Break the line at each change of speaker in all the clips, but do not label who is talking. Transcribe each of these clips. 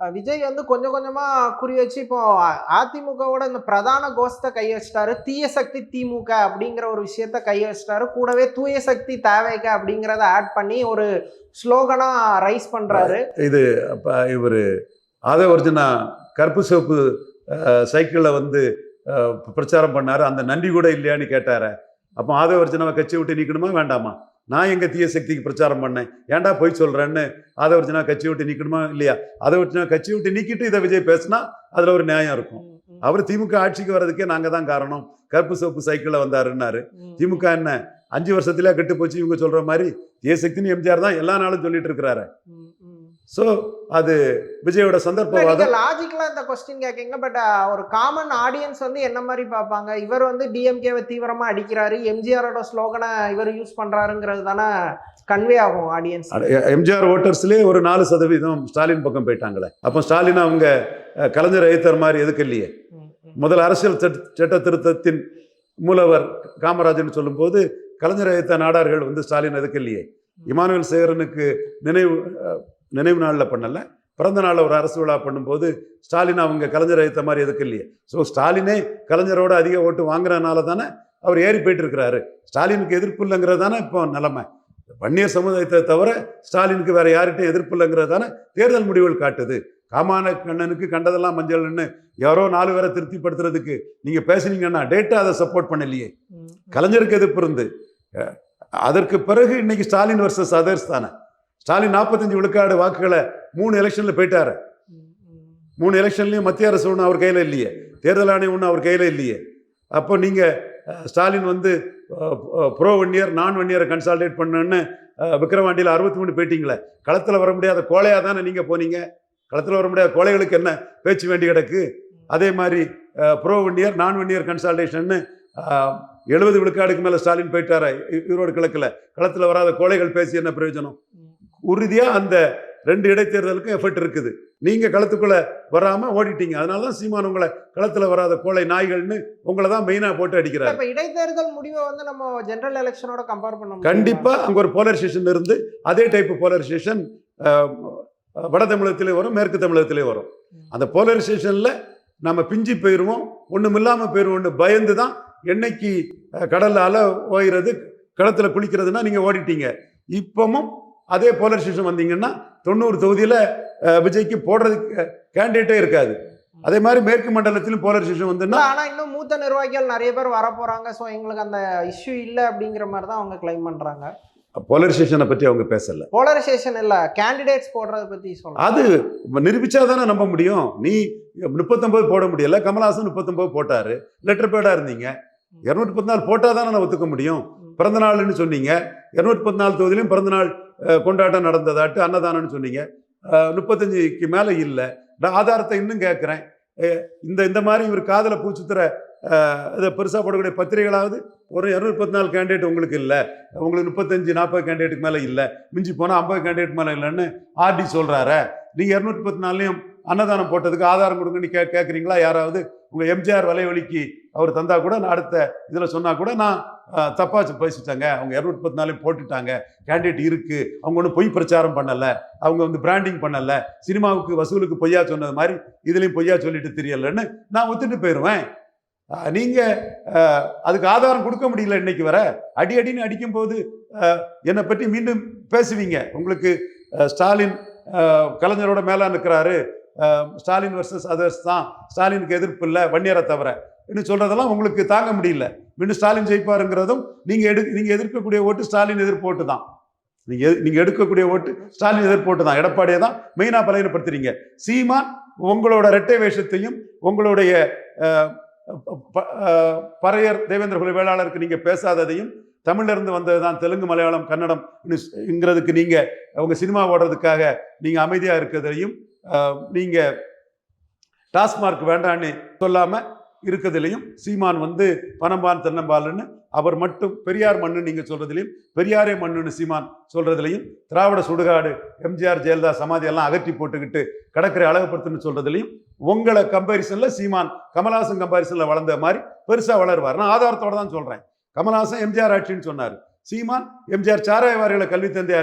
விஜய் வந்து கொஞ்சம் கொஞ்சமா குறி வச்சு இப்போ அதிமுகவோட இந்த பிரதான கோஷத்தை கை வச்சிட்டாரு. தீய சக்தி திமுக அப்படிங்கிற ஒரு விஷயத்த கை வச்சிட்டாரு. கூடவே தூய சக்தி தேவைக்க அப்படிங்கிறத ஆட் பண்ணி ஒரு ஸ்லோகனா ரைஸ் பண்றாரு.
இது இவர் ஆதவ அர்ஜுனா கருப்பு சிவப்பு சைக்கிளில் வந்து பிரச்சாரம் பண்ணாரு. அந்த நன்றி கூட இல்லையான்னு கேட்டாரு. அப்போ ஆதவர்ஜுனாவை கட்சி விட்டு நீக்கணுமா வேண்டாமா? நான் எங்க தீய சக்திக்கு பிரச்சாரம் பண்ணேன்? ஏன்டா போய் சொல்றேன்னு? ஆதவர்ஜுனா கட்சி விட்டு நீக்கணுமா? இல்லையா? ஆதவர்ஜுனா கட்சி விட்டு நீக்கிட்டு இதை விஜய் பேசினா அதுல ஒரு நியாயம் இருக்கும். அவர் திமுக ஆட்சிக்கு வர்றதுக்கே நாங்க தான் காரணம். கருப்பு சிவப்பு சைக்கிளில் வந்தாருன்னாரு. திமுக என்ன? அஞ்சு வருஷத்துல கெட்டு போச்சு இவங்க சொல்ற மாதிரி. தீய சக்தின்னு எம்ஜிஆர் தான் எல்லா நாளும் சொல்லிட்டு இருக்கிறாரு. ஸோ அது விஜயோட சந்தர்ப்பவாதம்.
நீங்க லாஜிக்கலா இந்த கொஸ்டின் கேக்கீங்க பட் ஒரு காமன் ஆடியன்ஸ் வந்து என்ன மாதிரி பார்ப்பாங்க? இவர் வந்து டிஎம்கேவை தீவிரமா அடிக்கிறாரு எம்ஜிஆரோட ஸ்லோகனை இவர் யூஸ் பண்றாருங்கிறது தானே கன்வே ஆகும் ஆடியன்ஸ்
எம்ஜிஆர் ஓட்டர்ஸ்லேயே ஒரு நாலு சதவீதம் ஸ்டாலின் பக்கம் போயிட்டாங்களே. அப்போ ஸ்டாலின் அவங்க கலைஞர் எழுத்தர் மாதிரி எதுக்கு இல்லையே? முதல் அரசியல் சட்ட திருத்தத்தின் மூலவர் காமராஜன் சொல்லும்போது கலைஞர் எழுத்த நாடார்கள் வந்து ஸ்டாலின் எதுக்கு இல்லையே? இமானுவேல் சேகரனுக்கு நினைவு நினைவு நாளில் பண்ணல. பிறந்த நாளில் ஒரு அரசு விழா பண்ணும்போது ஸ்டாலின் அவங்க கலைஞர் எழுத்த மாதிரி எதுக்கு இல்லையே? ஸோ ஸ்டாலினே கலைஞரோட அதிக ஓட்டு வாங்குறதுனால தானே அவர் ஏறி போயிட்டு இருக்கிறாரு. ஸ்டாலினுக்கு எதிர்ப்பு இல்லைங்கிறது தானே இப்போ நிலைமை. வன்னியர் சமுதாயத்தை தவிர ஸ்டாலினுக்கு வேற யார்கிட்டையும் எதிர்ப்பு இல்லைங்கிறது தானே தேர்தல் முடிவுகள் காட்டுது. காமான கண்ணனுக்கு கண்டதெல்லாம் மஞ்சள்னு யாரோ நாலு பேரை திருப்திப்படுத்துறதுக்கு நீங்க பேசுனீங்கன்னா டேட்டா அதை சப்போர்ட் பண்ணலையே. கலைஞருக்கு எதிர்ப்பு இருந்து. அதற்கு பிறகு இன்னைக்கு ஸ்டாலின் வர்சஸ் அதர்ஸ் தானே. ஸ்டாலின் நாற்பத்தஞ்சு விழுக்காடு வாக்குகளை மூணு எலெக்ஷன்ல போயிட்டாரு. மூணு எலெக்ஷன்லையும் மத்திய அரசு ஒன்றும் அவர் கையில இல்லையே. தேர்தல் ஆணையம் ஒன்றும் அவர் கையில இல்லையே. அப்போ நீங்க ஸ்டாலின் வந்து ப்ரோ ஒன் இயர் நான் ஒன் இயரை கன்சால்டேட் பண்ணுன்னு விக்ரவாண்டியில் அறுபத்தி மூணு போயிட்டீங்களே களத்தில் வர முடியாத கோழையாக தானே நீங்கள் போனீங்க? களத்தில் வர முடியாத கோழைகளுக்கு என்ன பேச்சு வேண்டி கிடக்கு? அதே மாதிரி ப்ரோ ஒன் இயர் நான் ஒன் இயர் கன்சல்டேஷன்னு எழுபது விழுக்காடுக்கு மேலே ஸ்டாலின் போயிட்டாரா? ஈரோடு கிழக்கில். களத்தில் வராத கோழைகள் பேசி என்ன பிரயோஜனம்? உறுதியாக அந்த ரெண்டு இடைத்தேர்தலுக்கும் எஃபர்ட் இருக்குது. நீங்கள் களத்துக்குள்ளே வராமல் ஓடிட்டீங்க. அதனால தான் சீமான் உங்களை களத்தில் வராத கோழை நாய்கள்னு உங்களை தான் மெயினாக போட்டு அடிக்கிறார்.
இப்ப இடைத்தேர்தல் முடிவை வந்து நம்ம ஜெனரல் எலெக்ஷனோட கம்பேர் பண்ண முடியுமா?
கண்டிப்பா அங்க ஒரு போலரைசேஷன் இருந்து அதே டைப் போலரைசேஷன் வட தமிழகத்திலே வரும் மேற்கு தமிழகத்திலே வரும். அந்த போலரைசேஷன்ல நம்ம பிஞ்சி போயிருவோம். ஒண்ணும் இல்லாம போயிருவோம்னு பயந்து தான் என்னைக்கு கடல்ல அலை ஓயிறது களத்துல குளிக்கிறதுனா நீங்க ஓடிட்டீங்க. இப்பவும் அதே போலரைசேஷன் வந்தீங்கன்னா தொண்ணூறு தொகுதியில விஜய்க்கு போடுறதுக்கு கேண்டிடேட்டே இருக்காது. அதே மாதிரி மேற்கு மண்டலத்திலும் போலரைசேஷன் வந்துன்னா
இல்ல, ஆனா இன்னும் மூத்த நிர்வாகிகள் நிறைய பேர் வர போறாங்க. சோ எங்களுக்கு அந்த இஷ்யூ இல்ல அப்படிங்கிற மாதிரி தான் அவங்க கிளைம் பண்றாங்க.
போலரைசேஷனை பற்றி அவங்க பேசல.
போலரைசேஷன் இல்ல கேண்டிடேட்ஸ் போடுறத பத்தி சொல்றாங்க
அது நிரூபிச்சா தானே நம்ப முடியும். நீ முப்பத்தொன்பது போட முடியல கமல்ஹாசன் முப்பத்தொன்பது போட்டாரு லெட்டர் பேடா இருந்தீங்க. இருநூத்தி பத்து நாள் போட்டா தானே நான் ஒத்துக்க முடியும். பிறந்த நாள்னு சொன்னீங்க. இருநூத்தி பத்து நாள் தொகுதியிலும் பிறந்த நாள் அஹ், கொண்டாட்டம் நடந்ததாட்டு அன்னதானம்னு சொன்னீங்க. முப்பத்தஞ்சுக்கு மேலே இல்லை. நான் ஆதாரத்தை இன்னும் கேட்குறேன் இந்த இந்த மாதிரி இவர் காதலை பூச்சுத்துற இதை பெருசாக போடக்கூடிய பத்திரிகைகளாவது ஒரு இரநூத்தி பத்து நாலு கேண்டிடேட் உங்களுக்கு இல்லை. உங்களுக்கு முப்பத்தஞ்சு நாற்பது கேண்டிடேட்டுக்கு மேலே இல்லை. மிஞ்சி போனால் ஐம்பது கேண்டிடேட் மேலே இல்லைன்னு ஆர்டி சொல்கிறாரு நீங்கள் இரநூத்தி பத்து நாள்லையும் அன்னதானம் போட்டதுக்கு ஆதாரம் கொடுங்கன்னு கே கேட்குறீங்களா யாராவது உங்கள் எம்ஜிஆர் வலைவலிக்கு அவர் தந்தா கூட நான் அடுத்த இதில் சொன்னால் கூட நான் தப்பாச்சு பேசிட்டாங்க. அவங்க இரநூத்தி பத்து நாளையும் போட்டுட்டாங்க. கேண்டிடேட் இருக்குது அவங்க ஒன்றும் பொய் பிரச்சாரம் பண்ணலை. அவங்க வந்து பிராண்டிங் பண்ணலை. சினிமாவுக்கு வசூலுக்கு பொய்யா சொன்னது மாதிரி இதுலேயும் பொய்யா சொல்லிட்டு தெரியலன்னு நான் ஒத்துட்டு போயிடுவேன் நீங்கள் அதுக்கு ஆதாரம் கொடுக்க முடியல இன்னைக்கு வர. அடி அடின்னு அடிக்கும்போது என்னை பற்றி மீண்டும் பேசுவீங்க. உங்களுக்கு ஸ்டாலின் கலைஞரோட மேலே நிற்கிறாரு ஸ்டாலின் வர்சஸ் அதர்ஸ் தான் ஸ்டாலினுக்கு எதிர்ப்பு இல்லை வன்னியரை தவிர. இன்னும் சொல்கிறதெல்லாம் உங்களுக்கு தாங்க முடியல. இன்னும் ஸ்டாலின் ஜெயிப்பாருங்கிறதும் நீங்கள் எடு நீங்கள் எதிர்க்கக்கூடிய ஓட்டு ஸ்டாலின் எதிர்ப்பு ஓட்டு தான். நீங்கள் எது- நீங்கள் எடுக்கக்கூடிய ஓட்டு ஸ்டாலின் எதிர்ப்பு ஓட்டு தான். எடப்பாடியை தான் மெயினாக பலகீனப்படுத்துறீங்க. சீமா உங்களோட ரெட்டை வேஷத்தையும் உங்களுடைய பறையர் தேவேந்திர குல வேளாளருக்கு நீங்கள் பேசாததையும் தமிழ்ல இருந்து வந்தது தான் தெலுங்கு மலையாளம் கன்னடம் இங்கிறதுக்கு நீங்கள் உங்கள் சினிமா ஓடுறதுக்காக நீங்கள் அமைதியாக இருக்கிறதையும் நீங்கள் டாஸ்மார்க் வேண்டான்னு சொல்லாமல் இருக்கிறதுலையும் சீமான் வந்து பனம்பான் தென்னம்பால்னு அவர் மட்டும் பெரியார் மண்ணு நீங்கள் சொல்கிறதுலையும் பெரியாரே மண்ணுன்னு சீமான் சொல்கிறதுலையும் திராவிட சுடுகாடு எம்ஜிஆர் ஜெயலலிதா சமாதி எல்லாம் அகற்றி போட்டுக்கிட்டு கடற்கரை அழகுபடுத்துன்னு சொல்கிறதுலையும் உங்களை கம்பேரிசனில் சீமான் கமல்ஹாசன் கம்பேரிசனில் வளர்ந்த மாதிரி பெருசாக வளருவார். நான் ஆதாரத்தோட தான் சொல்கிறேன் கமல்ஹாசன் எம்ஜிஆர் ஆட்சின்னு சொன்னார். சீமான் எம்ஜிஆர் சாராயவாரிகளை கல்வி தந்தை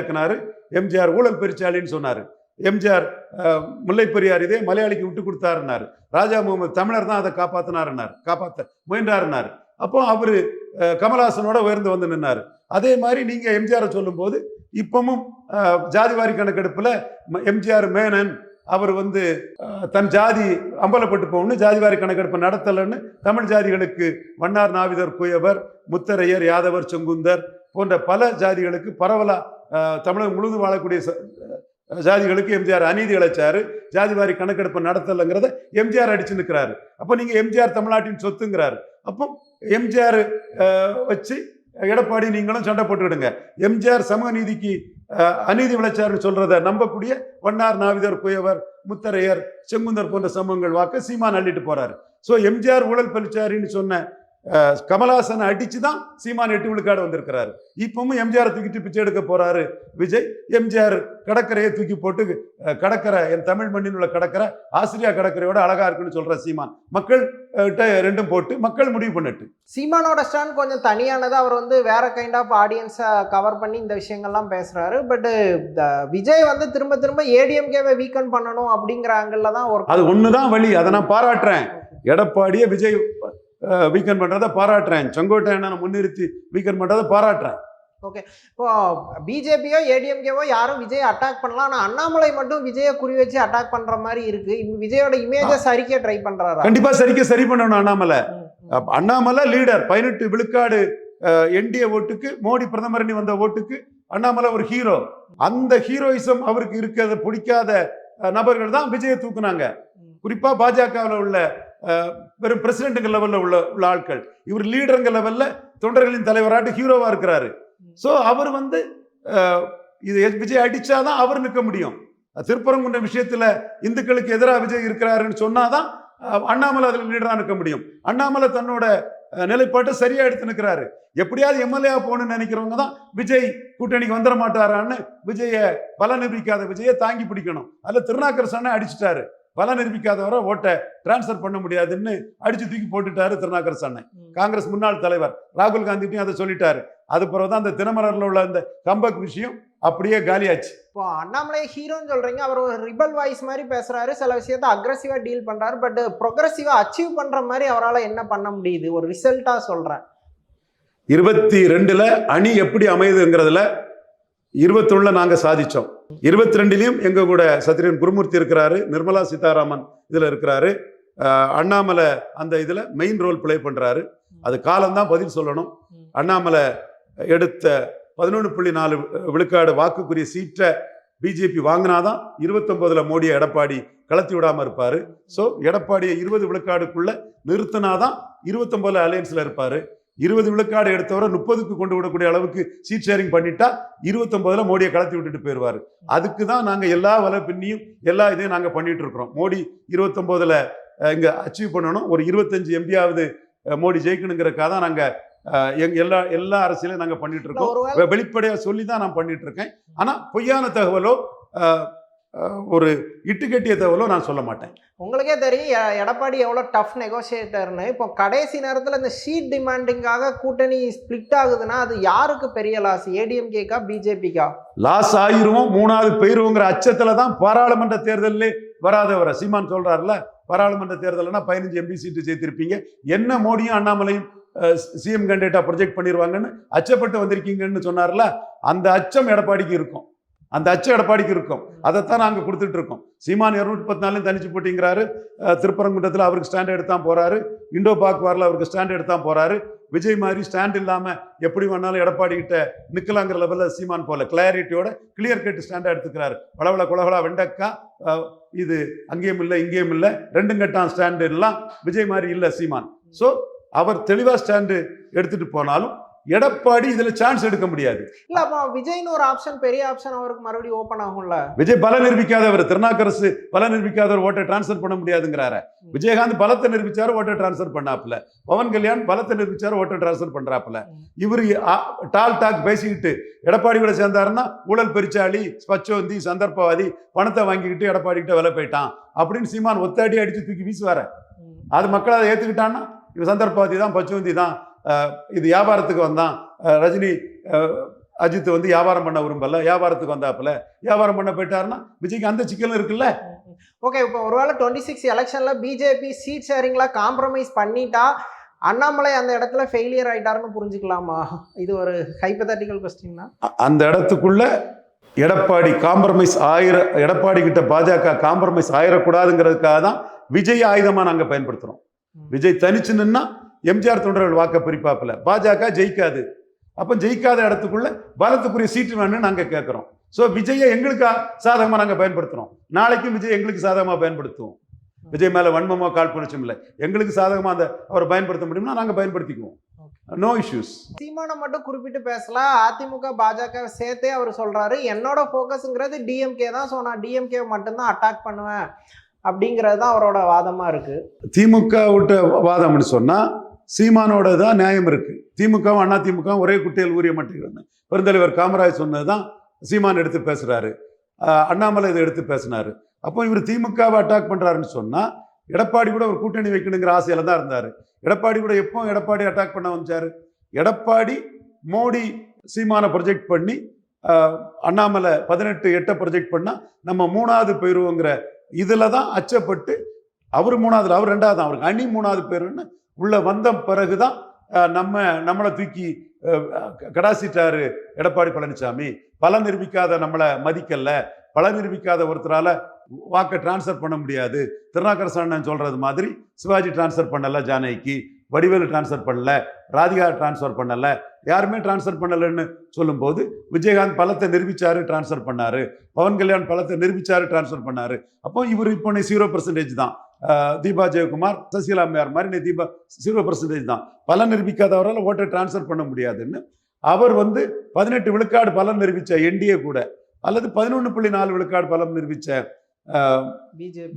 எம்ஜிஆர் ஊழல் பெருச்சாளின்னு சொன்னார். எம்ஜிஆர் முல்லை பெரியார் இதே மலையாளிக்கு விட்டு கொடுத்தாருனார் ராஜா முகமது தமிழர் தான் அதை காப்பாத்தினாருன்னாரு. காப்பாத்த முயன்றாருனார் அப்போ அவர் அஹ், கமலஹாசனோட உயர்ந்து வந்து நின்னார். அதே மாதிரி நீங்க எம்ஜிஆரை சொல்லும்போது இப்பவும் ஜாதிவாரி கணக்கெடுப்புல எம்ஜிஆர் மேனன் அவர் வந்து தன் ஜாதி அம்பலப்பட்டு போகணும்னு ஜாதிவாரி கணக்கெடுப்பு நடத்தலைன்னு தமிழ் ஜாதிகளுக்கு வண்ணார் நாவிதர் குயவர் முத்தரையர் யாதவர் செங்குந்தர் போன்ற பல ஜாதிகளுக்கு பரவலாக தமிழகம் முழுவதும் வாழக்கூடிய ஜாதிகளுக்கு எம்ஜிஆர் அநீதி இழைச்சாரு ஜாதிவாரி கணக்கெடுப்பு நடத்தலைங்கிறத எம்ஜிஆர் அடிச்சு நிற்கிறாரு அப்போ நீங்கள் எம்ஜிஆர் தமிழ்நாட்டின் சொத்துங்கிறாரு. அப்போ எம்ஜிஆர் வச்சு எடப்பாடி நீங்களும் சண்டை போட்டுக்கிடுங்க. எம்ஜிஆர் சமூக நீதிக்கு அநீதி விளைச்சாருன்னு சொல்றத நம்பக்கூடிய வண்ணார் நாவிதர் குயவர் முத்தரையர் செங்குந்தர் போன்ற சமூகங்கள் வாக்க சீமான் அள்ளிட்டு போறாரு. ஸோ எம்ஜிஆர் ஊழல் பழிச்சாருன்னு சொன்ன கமலஹாசனை அடிச்சு தான் சீமான் எட்டு விழுக்காடு வந்திருக்கிறாரு. இப்பவும் எம்ஜிஆர் தூக்கிட்டு பிச்சை எடுக்க போறாரு விஜய். எம்ஜிஆர் கடற்கரையை தூக்கி போட்டு கடற்கரை என் தமிழ் மண்ணில் உள்ள கடற்கரை ஆசிரியா கடற்கரையோட அழகா இருக்குன்னு சொல்ற சீமான். மக்கள் ரெண்டும் போட்டு மக்கள் முடிவு பண்ணட்டு.
சீமானோட ஸ்டாண்ட் கொஞ்சம் தனியானது. அவர் வந்து வேற கைண்ட் ஆஃப் ஆடியன்ஸை கவர் பண்ணி இந்த விஷயங்கள்லாம் பேசுறாரு. பட் விஜய் வந்து திரும்ப திரும்ப ஏடிஎம்கேவை வீக்கன் பண்ணணும் அப்படிங்கிற ஆங்கிள் தான் ஒரு
அது ஒண்ணுதான் வழி. அதை நான் பாராட்டுறேன். எடப்பாடியை விஜய் வீக்கெண்ட் பண்றதை பாராட்டுறேன். செங்கோட்டையனை முன்னிறுத்தி வீக்கெண்ட் பண்றதை பாராட்டுறேன்.
இப்போ பிஜேபியோ ஏடிஎம்கேவோ யாரும் விஜய் அட்டாக் பண்ணலாம். ஆனா அண்ணாமலை மட்டும் விஜயை குறி வச்சு அட்டாக் பண்ற மாதிரி இருக்கு. விஜயோட இமேஜை சரிக்க ட்ரை பண்றாரா?
கண்டிப்பா சரிக்க சரி பண்ணணும் அண்ணாமலை. அண்ணாமலை லீடர் பதினெட்டு விழுக்காடு என்டிஏ ஓட்டுக்கு மோடி பிரதமர் வந்த ஓட்டுக்கு அண்ணாமலை ஒரு ஹீரோ அந்த ஹீரோயிசம் அவருக்கு இருக்கிறத பிடிக்காத நபர்கள் தான் விஜயை தூக்குனாங்க.
ம்.
குறிப்பா பாஜகவில் உள்ள வெறும் பிரசிடென்ட்டுங்க லெவலில் உள்ள உள்ள ஆட்கள். இவர் லீடருங்க லெவலில் தொண்டர்களின் தலைவராட்டு ஹீரோவாக இருக்கிறாரு. ஸோ அவர் வந்து இது எஸ் விஜய் அடித்தாதான் அவர் நிற்க முடியும். திருப்பரங்குன்ற விஷயத்தில் இந்துக்களுக்கு எதிராக விஜய் இருக்கிறாருன்னு சொன்னாதான் அண்ணாமலை அதில் லீடராக நிற்க முடியும். அண்ணாமலை தன்னோட நிலைப்பாட்டை சரியாக எடுத்து நிற்கிறாரு எப்படியாவது எம்எல்ஏ போகணும்னு நினைக்கிறவங்க தான் விஜய் கூட்டணிக்கு வந்துட மாட்டாரான்னு விஜய பல நிரூபிக்காத விஜயை தாங்கி பிடிக்கணும். அதில் திருநாக்கரசனை அடிச்சிட்டாரு. பல நிரூபிக்காதவரை ஓட்டை டிரான்ஸ்ஃபர் பண்ண முடியாதுன்னு அடிச்சு தூக்கி போட்டுட்டாரு திருநாக்கரசு அண்ணன்.
ம்.
காங்கிரஸ் முன்னாள் தலைவர் ராகுல் காந்திட்டையும் அதை சொல்லிட்டாரு. அது பிறகு தான் அந்த தினமலர்ல உள்ள அந்த கம்பக் விஷயம் அப்படியே காலியாச்சு.
இப்போ அண்ணாமலை ஹீரோன்னு சொல்றீங்க அவர் ஒரு ரிபல் வாய்ஸ் மாதிரி பேசுறாரு சில விஷயத்த அக்ரஸிவா டீல் பண்றாரு பட் ப்ரொக்ரஸிவா அச்சீவ் பண்ற மாதிரி அவரால் என்ன பண்ண முடியுது? ஒரு ரிசல்ட்டா சொல்றேன்.
இருபத்தி ரெண்டுல அணி எப்படி அமையுதுங்கிறதுல இருபத்தொன்னுல நாங்க சாதிச்சோம். இருபத்தி ரெண்டுலயும் எங்க கூட சத்ரியன் குருமூர்த்தி இருக்கிறாரு நிர்மலா சீதாராமன் இதுல இருக்கிறாரு. அண்ணாமலை அந்த இதுல மெயின் ரோல் பிளே பண்றாரு. அது காலம்தான் பதில் சொல்லணும். அண்ணாமலை எடுத்த பதினொன்று புள்ளி நாலு விழுக்காடு வாக்குக்குரிய சீட்டை பிஜேபி வாங்கினாதான் இருபத்தொன்பதுல மோடியை எடப்பாடி கலத்தி விடாம இருப்பாரு. ஸோ எடப்பாடியை இருபது விழுக்காடுக்குள்ள நிறுத்தினாதான் இருபத்தொன்பதுல அலையன்ஸ்ல இருப்பாரு. இருபது விழுக்காடு எடுத்தவரை முப்பதுக்கு கொண்டு விடக்கூடிய அளவுக்கு சீட் ஷேரிங் பண்ணிட்டா இருபத்தொன்பதுல மோடியை கலத்தி விட்டுட்டு போயிடுவாரு. அதுக்கு தான் நாங்க எல்லா வலை பின்னியும் எல்லா இதையும் நாங்க பண்ணிட்டு இருக்கிறோம். மோடி இருபத்தொன்பதுல இங்க அச்சீவ் பண்ணணும். ஒரு இருபத்தஞ்சு எம்பியாவது மோடி ஜெயிக்கணுங்கிறதுக்காக தான் நாங்க அஹ், எங்க எல்லா எல்லா அரசியலையும் நாங்க பண்ணிட்டு இருக்கோம்.
ஒருவேளை
வெ- வெளிப்படையா சொல்லி தான் நான் பண்ணிட்டு இருக்கேன். ஆனா பொய்யான தகவலோ ஒரு இட்டுக்கட்டிய தகவலோ நான் சொல்ல மாட்டேன்.
உங்களுக்கே தெரியும் எடப்பாடி எவ்வளோ டஃப் நெகோசியேட்டர்னு இப்போ கடைசி நேரத்தில் இந்த ஷீட் டிமாண்டிங்காக கூட்டணி ஸ்ப்ளிட் ஆகுதுன்னா அது யாருக்கு பெரிய லாஸ் ஏடிஎம்கேக்கா பிஜேபிக்கா
லாஸ் ஆயிருவோம் மூணாவது போயிருவோங்கிற அச்சத்துல தான் பாராளுமன்ற தேர்தலிலே வராதவரை சீமான் சொல்றாருல பாராளுமன்ற தேர்தல்னா பதினஞ்சு எம்பி சீட்டு ஜெயித்திருப்பீங்க. என்ன மோடியும் அண்ணாமலையும் சிஎம் கேண்டிடேட்டா ப்ரொஜெக்ட் பண்ணிடுவாங்கன்னு அச்சப்பட்டு வந்திருக்கீங்கன்னு சொன்னார்ல அந்த அச்சம் எடப்பாடிக்கு இருக்கும். அந்த அச்சம் எடப்பாடிக்கு இருக்கும். அதைத்தான் நாங்கள் கொடுத்துட்டு இருக்கோம். சீமான் இரநூத்தி பத்து நாளையும் தனிச்சு போட்டிங்கிறாரு. திருப்பரங்குன்றத்தில் அவருக்கு ஸ்டாண்ட் எடுத்தான் போறாரு. இண்டோ பாக் வாரில் அவருக்கு ஸ்டாண்ட் எடுத்தான் போறாரு. விஜய் மாதிரி ஸ்டாண்ட் இல்லாமல் எப்படி வேணாலும் எடப்பாடி கிட்ட நிற்கலாங்கிற லெவலில் சீமான் போல கிளாரிட்டியோட கிளியர் கட் ஸ்டாண்டாக எடுத்துக்கிறாரு. வளவள குலகலா வெண்டக்கா இது அங்கேயும் இல்லை இங்கேயும் இல்லை ரெண்டும் கட்டான் ஸ்டாண்டு எல்லாம் விஜய் மாதிரி இல்லை சீமான். ஸோ அவர் தெளிவாக ஸ்டாண்டு எடுத்துகிட்டு போனாலும் எடப்பாடி இதுல சான்ஸ் எடுக்க முடியாது.
இல்ல அப்போ விஜய்னு ஒரு ஆப்ஷன் பெரிய ஆப்ஷன் அவருக்கு மறுபடியும் ஓப்பன் ஆகும்ல?
விஜய் பல நிரூபிக்காதவர் திருநாக்கரசு பல நிரூபிக்காதவர் ஓட்டை டிரான்ஸ்ஃபர் பண்ண முடியாதுங்கிறாரு. விஜயகாந்த் பலத்தை நிரூபிச்சாரு ஓட்டை டிரான்ஸ்ஃபர் பண்ணாப்புல. பவன் கல்யாண் பலத்தை நிரூபிச்சாரு ஓட்டை டிரான்ஸ்ஃபர் பண்றாப்புல. இவர் டால் டாக் பேசிக்கிட்டு எடப்பாடி கூட சேர்ந்தாருன்னா ஊழல் பெருச்சாளி ஸ்பச்சோந்தி சந்தர்ப்பவாதி பணத்தை வாங்கிக்கிட்டு எடப்பாடி கிட்ட விலை போயிட்டான். அப்படின்னு சீமான் ஒத்தாடி அடிச்சு தூக்கி வீசுவார. அது மக்கள் அதை ஏத்துக்கிட்டான்னா இவன் சந்தர்ப்பவாதி தான் பச்சுவந்தி தான். இது வியாபாரத்துக்கு வந்தான். ரஜினி அஜித் வந்து வியாபாரம் பண்ண விரும்பல. வியாபாரத்துக்கு வந்தாப்புல. வியாபாரம் பண்ண போயிட்டாருன்னா விஜய்க்கு அந்த சிக்கலும் இருக்குல்ல?
ஓகே இப்போ ஒருவேளை டுவெண்ட்டி சிக்ஸ் எலெக்ஷன்ல பிஜேபி சீட் ஷேரிங்ல காம்ப்ரமைஸ் பண்ணிட்டா அண்ணாமலை அந்த இடத்துல ஃபெயிலியர் ஆயிட்டாருன்னு புரிஞ்சுக்கலாமா? இது ஒரு ஹைப்பதட்டிக்கல் கொஸ்டின் தான்
அ- அந்த இடத்துக்குள்ள எடப்பாடி காம்ப்ரமைஸ் ஆயிர எடப்பாடி கிட்ட பாஜக காம்ப்ரமைஸ் ஆயிடக்கூடாதுங்கிறதுக்காக தான் விஜய் ஆயுதமா நாங்க பயன்படுத்துறோம். விஜய் தனிச்சு நின்னா எம்ஜிஆர் தொண்டர்கள் வாக்க பிரிப்பாப்புல. பாஜக ஜெயிக்காது. அப்ப ஜெயிக்காத இடத்துக்குள்ள பலத்துக்குரிய சீட்டு வேணும்னு நாங்க கேட்கிறோம் சோ விஜயை எங்களுக்கு சாதகமா நாங்க பயன்படுத்துறோம். நாளைக்கும் விஜய் எங்களுக்கு சாதகமா பயன்படுத்துவோம். விஜய் மேல வன்மமோ காழ்ப்புணர்ச்சியும் இல்லை. எங்களுக்கு சாதகமா அந்த அவரை பயன்படுத்த முடியும்னா நாங்க பயன்படுத்திக்குவோம். நோ இஷ்யூஸ்
சீமானை மட்டும் குறிப்பிட்டு பேசல அதிமுக பாஜக சேர்த்தே அவர் சொல்றாரு. என்னோட ஃபோக்கஸ்ங்கிறது டிஎம்கே தான். ஸோ நான் டிஎம்கே மட்டும்தான் அட்டாக் பண்ணுவேன். அப்படிங்கிறது தான் அவரோட வாதமா இருக்கு.
திமுக விட்ட வாதம்னு சொன்னா சீமானோட தான் நியாயம் இருக்குது திமுகவும் அண்ணா திமுகவும் ஒரே குட்டையில் ஊறிய மாட்டேங்கிறாங்க. பெருந்தலைவர் காமராஜ் சொன்னதுதான் சீமான் எடுத்து பேசுகிறாரு அண்ணாமலை இதை எடுத்து பேசினார். அப்போ இவர் திமுகவை அட்டாக் பண்ணுறாருன்னு சொன்னால் எடப்பாடி கூட ஒரு கூட்டணி வைக்கணுங்கிற ஆசையில தான் இருந்தார். எடப்பாடி கூட எப்போ எடப்பாடி அட்டாக் பண்ண வந்துச்சார் எடப்பாடி மோடி சீமானை ப்ரொஜெக்ட் பண்ணி அண்ணாமலை பதினெட்டு எட்டை ப்ரொஜெக்ட் பண்ணால் நம்ம மூணாவது போயிருவோங்கிற இதில் தான் அச்சப்பட்டு அவர் மூணாவது அவர் ரெண்டாவது அவருக்கு அணி மூணாவது பேருன்னு உள்ள வந்த பிறகுதான் நம்ம நம்மளை தூக்கி அஹ், கடாசிட்டாரு எடப்பாடி பழனிசாமி பல நிரூபிக்காத நம்மளை மதிக்கல. பல நிரூபிக்காத ஒருத்தரால வாக்கை டிரான்ஸ்ஃபர் பண்ண முடியாது. திருநாக்கரசு சொல்கிறது சொல்றது மாதிரி சிவாஜி டிரான்ஸ்ஃபர் பண்ணல ஜானகிக்கு. வடிவேலு டிரான்ஸ்ஃபர் பண்ணல. ராதிகா டிரான்ஸ்ஃபர் பண்ணல. யாருமே டிரான்ஸ்ஃபர் பண்ணலன்னு சொல்லும்போது விஜயகாந்த் பலத்தை நிரூபிச்சாரு டிரான்ஸ்ஃபர் பண்ணாரு. பவன் கல்யாண் பலத்தை நிரூபிச்சாரு டிரான்ஸ்ஃபர் பண்ணாரு. அப்போ இவர் இப்போ ஜீரோ பர்சன்டேஜ் தான். தீபா ஜெயக்குமார் சசிகலா அம்மையார் மாதிரி நீ தீபா ஜீரோ பர்சன்டேஜ் தான். பலன் நிரூபிக்காதவரால் ஓட்டை டிரான்ஸ்ஃபர் பண்ண முடியாதுன்னு அவர் வந்து பதினெட்டு விழுக்காடு பலன் நிரூபிச்ச என்டிஏ கூட அல்லது பதினொன்று புள்ளி நாலு விழுக்காடு பலம் நிரூபிச்ச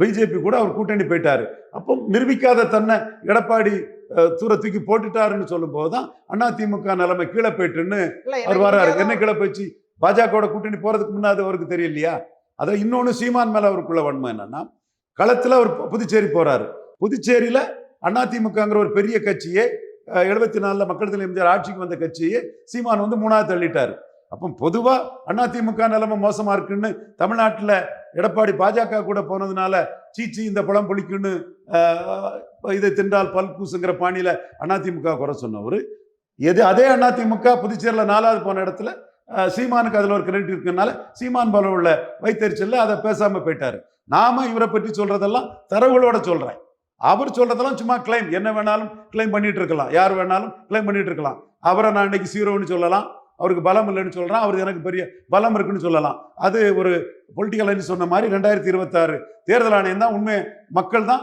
பிஜேபி.
கூட அவர் கூட்டணி போயிட்டாரு. அப்போ நிரூபிக்காத தன்னை எடப்பாடி தூர தூக்கி போட்டுட்டாருன்னு சொல்லும்போது தான் அண்ணா திமுக நிலைமை கீழே போயிட்டுன்னு அவர் வராரு. என்ன கீழே போயிடுச்சு? பாஜகவோட கூட்டணி போறதுக்கு முன்னாடி அவருக்கு தெரியலையா? அதான் இன்னொன்னு சீமான் மேல அவருக்குள்ள வன்மை என்னன்னா களத்தில் அவர் பு- புதுச்சேரி போறாரு. புதுச்சேரியில் அதிமுகங்கிற ஒரு பெரிய கட்சியே எழுபத்தி நாலில் மக்கள் தலைவர் எம்ஜிஆர் ஆட்சிக்கு வந்த கட்சியே சீமான் வந்து மூணாவது தள்ளிட்டார். அப்போ பொதுவாக அதிமுக நிலைமை மோசமாக இருக்குன்னு தமிழ்நாட்டில் எடப்பாடி பாஜக கூட போனதுனால சீச்சி இந்த பழம் புளிக்குன்னு இதை தின்றால் பல் கூசுங்கிற பாணியில் அதிமுக குறை சொன்னவர். எது அதே அதிமுக புதுச்சேரியில் நாலாவது போன இடத்துல சீமானுக்கு அதில் ஒரு கிரெடிட் இருக்கிறதுனால சீமான் போல உள்ள வைத்தறிச்சல்ல அதை பேசாமல் போயிட்டாரு. நாம இவரை பற்றி சொல்றதெல்லாம் தரவுகளோட சொல்றேன். அவர் சொல்றதெல்லாம் சும்மா கிளைம் என்ன வேணாலும் கிளைம் பண்ணிட்டு இருக்கலாம். யார் வேணாலும் கிளைம் பண்ணிட்டு இருக்கலாம். அவரை நான் இன்னைக்கு சீரோன்னு சொல்லலாம். அவருக்கு பலம் இல்லைன்னு சொல்கிறான் அவருக்கு எனக்கு பெரிய பலம் இருக்குன்னு சொல்லலாம். அது ஒரு பொலிட்டிக்கல் சொன்ன மாதிரி ரெண்டாயிரத்தி இருபத்தாறு தேர்தல் ஆணையம் தான் உண்மை மக்கள் தான்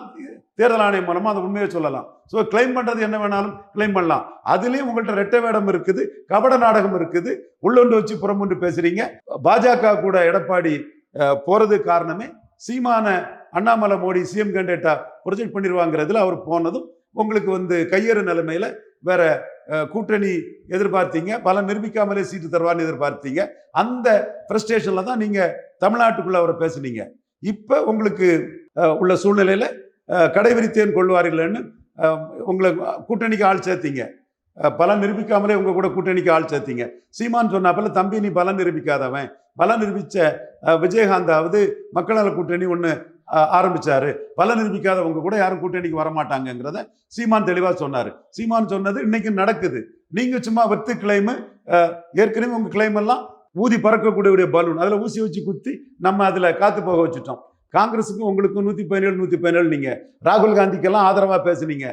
தேர்தல் ஆணையம் மூலமாக அந்த உண்மையை சொல்லலாம். ஸோ கிளைம் பண்ணுறது என்ன வேணாலும் கிளைம் பண்ணலாம். அதுலேயும் உங்கள்கிட்ட ரெட்டை வேடம் இருக்குது கபட நாடகம் இருக்குது உள்ளொன்று வச்சு புறமுண்டு பேசுகிறீங்க பாஜக கூட எடப்பாடி போகிறது காரணமே சீமான அண்ணாமலை மோடி சிஎம் கேண்டேட்டா ப்ரொஜெக்ட் பண்ணிடுவாங்கிறதுல அவர் போனதும் உங்களுக்கு வந்து கையேறு நிலைமையில் வேற கூட்டணி எதிர்பார்த்தீங்க. பல நிரூபிக்காமலே சீட்டு தருவார்னு எதிர்பார்த்தீங்க. அந்த ஃப்ரஸ்ட்ரேஷனில் தான் நீங்கள் தமிழ்நாட்டுக்குள்ள அவரை பேசுனீங்க. இப்போ உங்களுக்கு உள்ள சூழ்நிலையில் அஹ், கடைவிரித்தேன் கொள்வார்கள்னு உங்களை கூட்டணிக்கு ஆள் சேர்த்தீங்க. அஹ், பலன் நிரூபிக்காமலே உங்கள் கூட கூட்டணிக்கு ஆள் சேர்த்தீங்க. சீமான் சொன்னாப்பல தம்பி நீ பலன் நிரூபிக்காதவன். பலன் நிரூபித்த விஜயகாந்தாவது மக்கள் நல கூட்டணி ஒன்று ஆரம்பிச்சாரு. பல நிரூபிக்காதவங்க கூட யாரும் கூட்டணிக்கு வரமாட்டாங்கிறத சீமான் தெளிவா சொன்னாரு. சீமான் சொன்னது இன்னைக்கு நடக்குது. நீங்க சும்மா வெத்து கிளைமு ஏற்கனவே உங்க கிளைம் எல்லாம் ஊதி பறக்கக்கூடிய பலூன் அதுல ஊசி வச்சு குத்தி நம்ம அதுல காத்து போக வச்சுட்டோம். காங்கிரஸுக்கும் உங்களுக்கும் நூத்தி பதினேழு நூத்தி பதினேழு நீங்க. ராகுல் காந்திக்கெல்லாம் ஆதரவா பேசுனீங்க.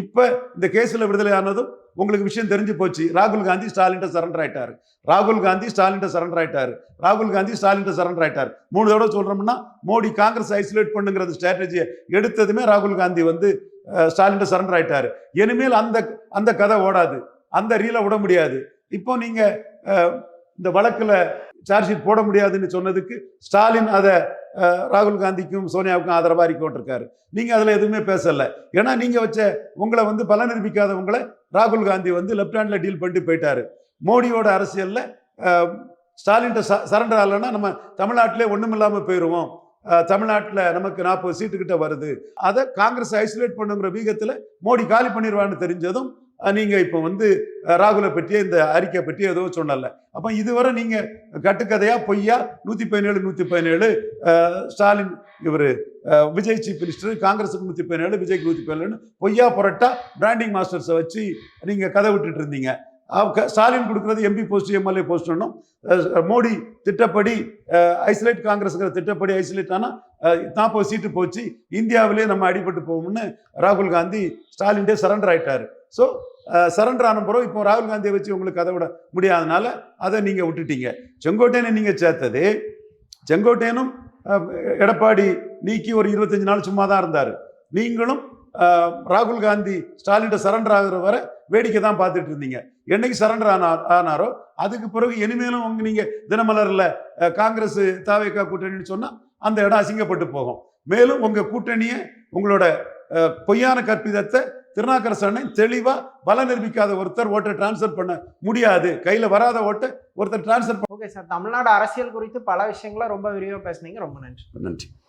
இப்போ இந்த கேஸில் விடுதலை ஆனதும் உங்களுக்கு விஷயம் தெரிஞ்சு போச்சு. ராகுல் காந்தி ஸ்டாலின்ட்ட சரண்டர் ஆயிட்டார். ராகுல் காந்தி ஸ்டாலின்ட்ட சரண்டர் ஆயிட்டார். ராகுல் காந்தி ஸ்டாலின்ட்ட சரண்டர் ஆயிட்டார். மூணு தடவை சொல்கிறோம்னா மோடி காங்கிரஸ் ஐசோலேட் பண்ணுங்கிறது ஸ்ட்ராட்டஜியை எடுத்ததுமே ராகுல் காந்தி வந்து ஸ்டாலின்ட்ட சரண்டர் ஆயிட்டார். இனிமேல் அந்த அந்த கதை ஓடாது. அந்த ரீலை விட முடியாது. இப்போ நீங்கள் இந்த வழக்கில் சார்ஜ் ஷீட் போட முடியாதுன்னு சொன்னதுக்கு ஸ்டாலின் அதை ராகுல் காந்திக்கும் சோனியாவுக்கும் ஆதரவாக அறிக்கை நீங்கள் அதில் எதுவுமே பேசலை. ஏன்னா நீங்கள் வச்ச உங்களை வந்து பலன் நிரூபிக்காதவங்களை ராகுல் காந்தி வந்து லெஃப்ட் ஹேண்டில் டீல் பண்ணிட்டு போயிட்டாரு. மோடியோட அரசியலில் ஸ்டாலின்கிட்ட ச சரண்டர் ஆகலைன்னா நம்ம தமிழ்நாட்டிலே ஒன்றும் இல்லாமல் போயிடுவோம் தமிழ்நாட்டில் நமக்கு நாற்பது சீட்டுக்கிட்ட வருது. அதை காங்கிரஸ் ஐசோலேட் பண்ணுங்கிற வீகத்தில் மோடி காலி பண்ணிடுவான்னு தெரிஞ்சதும் நீங்கள் இப்போ வந்து ராகுலை பற்றிய இந்த அறிக்கை பற்றி ஏதோ சொன்னல. அப்போ இதுவரை நீங்கள் கட்டுக்கதையாக பொய்யா? நூற்றி பதினேழு நூற்றி பதினேழு ஸ்டாலின் இவர் விஜய் சீஃப் மினிஸ்டர் காங்கிரஸுக்கு நூற்றி பதினேழு விஜய்க்கு நூற்றி பதினேழு பொய்யா புரட்டா பிராண்டிங் மாஸ்டர்ஸை வச்சு நீங்கள் கதை விட்டுட்டு இருந்தீங்க. க- ஸ்டாலின் கொடுக்குறது எம்பி போஸ்ட் எம்எல்ஏ போஸ்ட்னும் மோடி திட்டப்படி ஐசோலேட் காங்கிரஸ்ங்கிற திட்டப்படி ஐசோலேட் ஆனால் நாற்பது சீட்டு போச்சு. இந்தியாவிலே நம்ம அடிபட்டு போவோம்னு ராகுல் காந்தி ஸ்டாலின்டே சரண்டர் ஆயிட்டாரு. ஸோ சரண்டர் uh, ஆன பிறகு இப்போ ராகுல் காந்தியை வச்சு உங்களுக்கு கதை விட முடியாதனால அதை நீங்கள் விட்டுட்டீங்க. செங்கோட்டையனை நீங்கள் சேர்த்தது. செங்கோட்டையனும் uh, எடப்பாடி நீக்கி ஒரு இருபத்தஞ்சு நாள் சும்மா தான் இருந்தார். நீங்களும் uh, ராகுல் காந்தி ஸ்டாலின்ட்ட சரண்டர் ஆகிற வரை வேடிக்கை தான் பார்த்துட்டு இருந்தீங்க. என்னைக்கு சரண்டர் ஆனா ஆனாரோ அதுக்கு பிறகு இனிமேலும் உங்க நீங்கள் தினமலரில் காங்கிரஸ் தாவேக்கா கூட்டணின்னு சொன்னால் அந்த இடம் அசிங்கப்பட்டு போகும். மேலும் உங்கள் கூட்டணியை உங்களோட பொய்யான கற்பிதத்தை திருநாக்கரசனை தெளிவா பல நிரூபிக்காத ஒருத்தர் ஓட்டை டிரான்ஸ்ஃபர் பண்ண முடியாது. கையில வராத ஓட்டை ஒருத்தர் டிரான்ஸ்ஃபர்
ஓகே சார் தமிழ்நாடு அரசியல் குறித்து பல விஷயங்களை ரொம்ப விரிவாக பேசுனீங்க. ரொம்ப நன்றி.
பண்ண நன்றி.